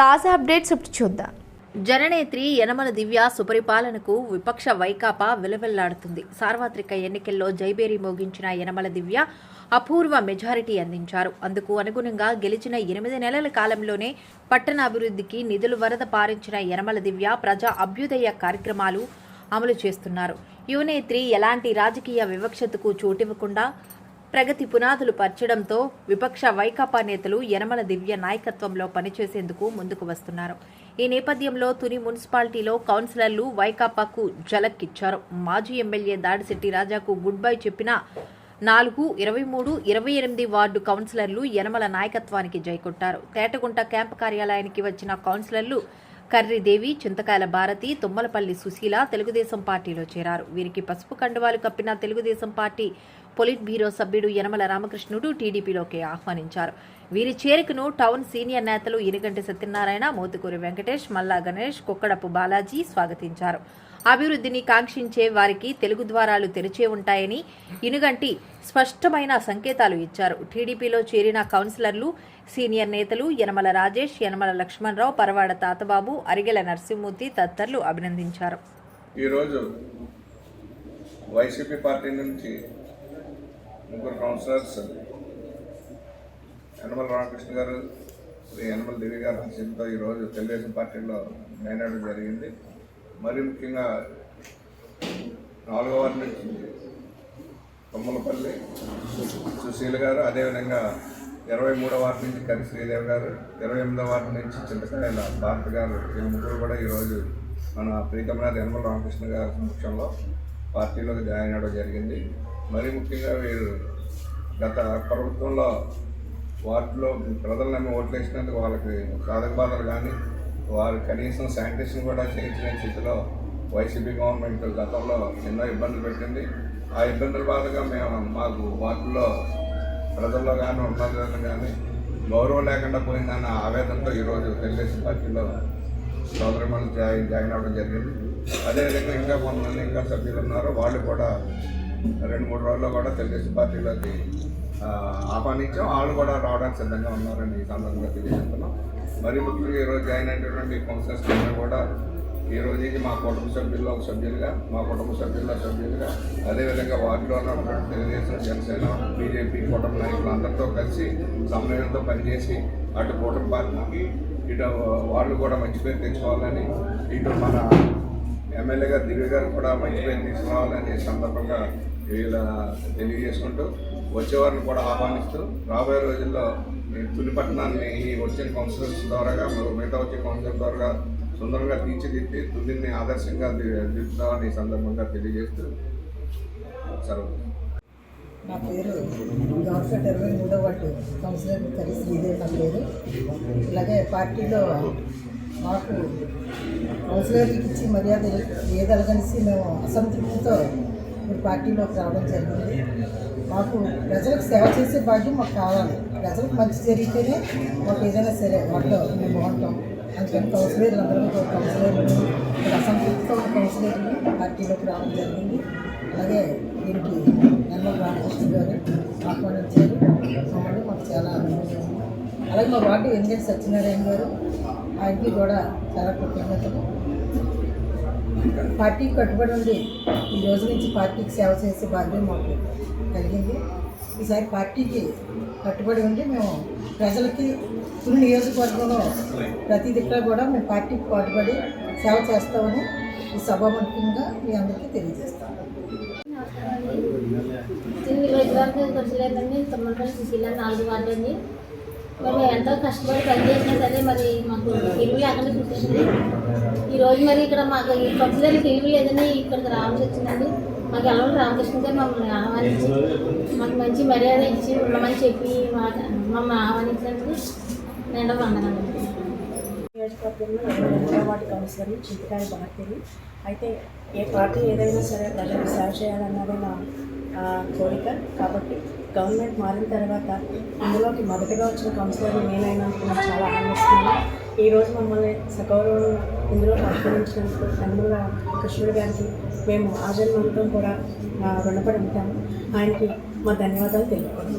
తాజా అప్డేట్స్ ఇప్పుడు చూద్దాం. జననేత్రి యనమల దివ్య సుపరిపాలనకు విపక్ష వైకాపా విలవిల్లాడుతుంది. సార్వత్రిక ఎన్నికల్లో జైబేరి మోగించిన యనమల దివ్య అపూర్వ మెజారిటీ అందించారు. అందుకు అనుగుణంగా గెలిచిన ఎనిమిది నెలల కాలంలోనే పట్టణ అభివృద్ధికి నిధులు వరద పారించిన యనమల దివ్య ప్రజా అభ్యుదయ కార్యక్రమాలు అమలు చేస్తున్నారు. యువనేత్రి ఎలాంటి రాజకీయ వివక్షతకు చోటివ్వకుండా ప్రగతి పునాదులు పరచడంతో విపక్ష వైకాపా నేతలు యనమల దివ్య నాయకత్వంలో పనిచేసేందుకు ముందుకు వస్తున్నారు. ఈ నేపథ్యంలో తుని మున్సిపాలిటీలో కౌన్సిలర్లు వైకాపాకు జలక్కిచ్చారు. మాజీ ఎమ్మెల్యే దాడిశెట్టి రాజాకు గుడ్ బై చెప్పిన నాలుగు ఇరవై మూడు ఇరవై ఎనిమిది వార్డు కౌన్సిలర్లు యనమల నాయకత్వానికి జైకొట్టారు. తేటగుంట క్యాంపు కార్యాలయానికి వచ్చిన కౌన్సిలర్లు కర్రిదేవి చింతకాయల భారతి తుమ్మలపల్లి సుశీల తెలుగుదేశం పార్టీలో చేరారు. వీరికి పసుపు కండువాలు కప్పిన తెలుగుదేశం పార్టీ పొలిట్ బ్యూరో సభ్యుడు యనమల రామకృష్ణుడు టీడీపీలోకి ఆహ్వానించారు. వీరి చేరికను టౌన్ సీనియర్ నేతలు ఇనుగంటి సత్యనారాయణ మోతుకూరి వెంకటేష్ మల్లా గణేష్ కుక్కడపు బాలాజీ స్వాగతించారు. అభివృద్ధిని కాంక్షించే వారికి తెలుగు ద్వారాలు తెరిచే ఉంటాయని ఇనుగంటి స్పష్టమైన సంకేతాలు ఇచ్చారు. టీడీపీలో చేరిన కౌన్సిలర్లు సీనియర్ నేతలు యనమల రాజేష్ యనమల లక్ష్మణరావు పరవాడ తాతబాబు అరిగెల నరసింహమూర్తి తదితరులు అభినందించారు. ఈరోజు వైసీపీ పార్టీ నుంచి ముగ్గురు కౌన్సిలర్స్ యనమల రామకృష్ణ గారు శ్రీ యనమల దేవి గారు ఆశయంతో ఈరోజు తెలుగుదేశం పార్టీలో మేనాడు జరిగింది. మరి ముఖ్యంగా నాలుగో వారి నుంచి కొమ్మలపల్లి సుశీల గారు అదేవిధంగా ఇరవై మూడో వారి నుంచి కరి శ్రీదేవి గారు ఇరవై ఎనిమిదో వారి నుంచి చింతకాయల భారత్ గారు వీళ్ళ ముగ్గురు కూడా ఈరోజు మన ప్రీతమనాథ్ యనమల రామకృష్ణ గారి సమక్షంలో పార్టీలోకి జాయిన్ అవ్వడం జరిగింది. మరీ ముఖ్యంగా వీరు గత ప్రభుత్వంలో వార్డులో ప్రజలు నమ్మి ఓట్లు వేసినందుకు వాళ్ళకి సాధక బాధలు కానీ వారు కనీసం శానిటేషన్ కూడా చేయించిన స్థితిలో వైసీపీ గవర్నమెంట్ గతంలో ఎన్నో ఇబ్బందులు పెట్టింది. ఆ ఇబ్బందుల బాధగా మేము మాకు వార్డులో ప్రజల్లో కానీ ఉన్నతులను కానీ గౌరవం లేకుండా పోయిందన్న ఆవేదనతో ఈరోజు తెలుగుదేశం పార్టీలో సోదరిమణులు జాయిన్ జాయిన్ అవ్వడం జరిగింది. అదేవిధంగా ఇంకా కొంతమంది ఇంకా సభ్యులు ఉన్నారు. వాళ్ళు కూడా రెండు మూడు రోజుల్లో కూడా తెలుగుదేశం పార్టీలోకి ఆహ్వానించాం. వాళ్ళు కూడా రావడానికి సిద్ధంగా ఉన్నారని ఈ సందర్భంగా తెలియజేస్తున్నాం. మరి ముఖ్యంగా ఈరోజు జాయిన్ అయినటువంటి కౌన్సిలర్స్ అందరూ కూడా ఈ రోజుకి మా కుటుంబ సభ్యుల్లో ఒక సభ్యులుగా మా కుటుంబ సభ్యుల్లో సభ్యులుగా అదేవిధంగా వార్డులో ఉన్నటువంటి తెలుగుదేశం జనసేన బీజేపీ కుటుంబ నాయకులు అందరితో కలిసి సమన్వయంతో పనిచేసి అటు కూటమి పార్టీకి ఇటు వాళ్ళు కూడా మంచి పేరు తెచ్చుకోవాలని ఇటు మన ఎమ్మెల్యే గారు దివ్య గారు కూడా మంచి పేరు తీసుకురావాలని సందర్భంగా వీళ్ళ తెలియజేసుకుంటూ వచ్చేవారిని కూడా ఆహ్వానిస్తూ రాబోయే రోజుల్లో ఈ ఈ వచ్చిన కౌన్సిలర్స్ ద్వారా మిగతా వచ్చే కౌన్సిలర్ ద్వారా సుందరంగా తీర్చిదిద్ది తుదిని ఆదర్శంగా దిద్దామని సందర్భంగా తెలియజేస్తూ సెలవు నా పేరు గవర్నమెంట్ ఇరవై మూడో వాటి కౌన్సిలర్ కరి శ్రీదేవి నా పేరు ఇలాగే పార్టీలో మాకు కౌన్సిలర్కి ఇచ్చి మర్యాద ఏదలగనిసి మేము అసంతృప్తితో ఇప్పుడు పార్టీలోకి రావడం జరిగింది. మాకు ప్రజలకు సేవ చేసే భాగ్యం మాకు కావాలి. ప్రజలకు మంచి జరిగితేనే మాకు ఏదైనా సరే వాటిలో మేము బాగుంటాం అందుకని కౌన్సిలర్లు అందరూ కౌన్సిలర్లు ఇక్కడ అసంతృప్తితో కౌన్సిలర్లు పార్టీలోకి రావడం జరిగింది. అలాగే దీనికి నల్లూరు రామకృష్ణ గారు ఆహ్వానించారు. మమ్మల్ని మాకు చాలా ఆనందంగా ఉంది. అలాగే మా వార్డు ఎన్నికటి సత్యనారాయణ గారు ఆయనకి కూడా చాలా కృతజ్ఞతలు. పార్టీకి కట్టుబడి ఉండి ఈ రోజు నుంచి పార్టీకి సేవ చేసే బాధ్యత మాకు కలిగింది. ఈసారి పార్టీకి కట్టుబడి ఉండి మేము ప్రజలకి తుని నియోజకవర్గంలో ప్రతి దిక్కులో కూడా మేము పార్టీకి పాటుపడి సేవ చేస్తామని ఈ సభాముఖంగా మీ అందరికీ తెలియజేస్తాం. దీన్ని వైద్యవర్గం ఖర్చులేదండి తొమ్మిది సుశీల నాలుగు వార్డు అండి మేము ఎంతో కష్టపడి పనిచేసినా సరే మరి మాకు తెలివి లేకుండా చూపించింది ఈరోజు మరి ఇక్కడ మాకు ఈ ఖర్చులేని తెలివి లేదని ఇక్కడికి రావాల్సి వచ్చిందండి. మాకు ఎలా రామకృష్ణ గారు మమ్మల్ని ఆహ్వానించి మాకు మంచి మర్యాద ఇచ్చి ఉండమని చెప్పి మా మమ్మల్ని ఆహ్వానించినందుకు నేను వందనండి నియోజకవర్గంలో ఇరవై మూడో వార్డు కౌన్సిలర్ని చింతకాయ భారతిని అయితే ఏ పార్టీ ఏదైనా సరే ప్రజలకు సేవ చేయాలన్నది నా కోరిక. కాబట్టి గవర్నమెంట్ మారిన తర్వాత ఇందులోకి మొదటగా వచ్చిన కౌన్సిలర్ నేనైనా నాకు చాలా ఆనందిస్తున్నాను ఈరోజు మమ్మల్ని సగౌరవం ఇందులో ఆహ్వానించినందుకు తండ్రుల కృష్ణుడు గారికి మేము ఆజన్మంతం కూడా రుణపడి ఉంటాము. ఆయనకి మా ధన్యవాదాలు తెలుపుకుంటున్నాం.